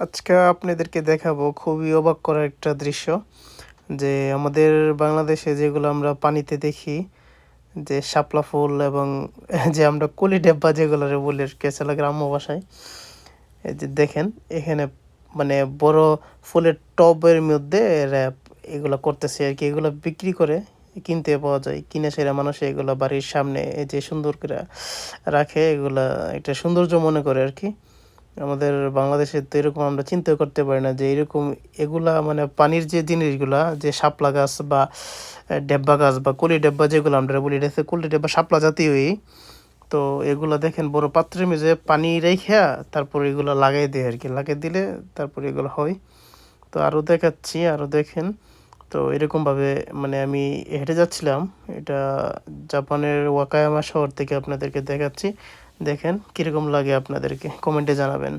আজকে আপনাদেরকে দেখাবো খুবই অবাক করা একটা দৃশ্য, যে আমাদের বাংলাদেশে যেগুলো আমরা পানিতে দেখি, যে শাপলা ফুল এবং যে আমরা কলি ডেব্বা যেগুলো বলি কেসালা গ্রাম্য ভাষায়। এই যে দেখেন, এখানে মানে বড় ফুলের টবের মধ্যে র্যাপ এগুলো করতেছে আর কি, এগুলো বিক্রি করে কিনতে পাওয়া যায়। কিনে সেরা মানুষ এগুলো বাড়ির সামনে এই যে সুন্দর করে রাখে, এগুলা একটা সৌন্দর্য মনে করে আর কি। আমাদের বাংলাদেশে তো এরকম আমরা চিন্তা করতে পারি না যে এরকম এগুলা মানে পানির যে জিনিসগুলা, যে শাপলা গাছ বা ডেব্বা গাছ বা কলি ডেব্বা যেগুলো আমরা বলি, এটা কলি ডেব্বা শাপলা জাতীয়ই। তো এগুলা দেখেন বড় পাত্রের মেঝে পানি রেখে তারপর এগুলো লাগাই দেয় আর কি লাগিয়ে দিলে তারপর এগুলো হয়। তো আরও দেখাচ্ছি আরও দেখেন। তো এরকমভাবে মানে আমি হেঁটে যাচ্ছিলাম। এটা জাপানের ওয়াকায়ামা শহর থেকে আপনাদেরকে দেখাচ্ছি। দেখেন কীরকম লাগে আপনাদেরকে? কমেন্টে জানাবেন।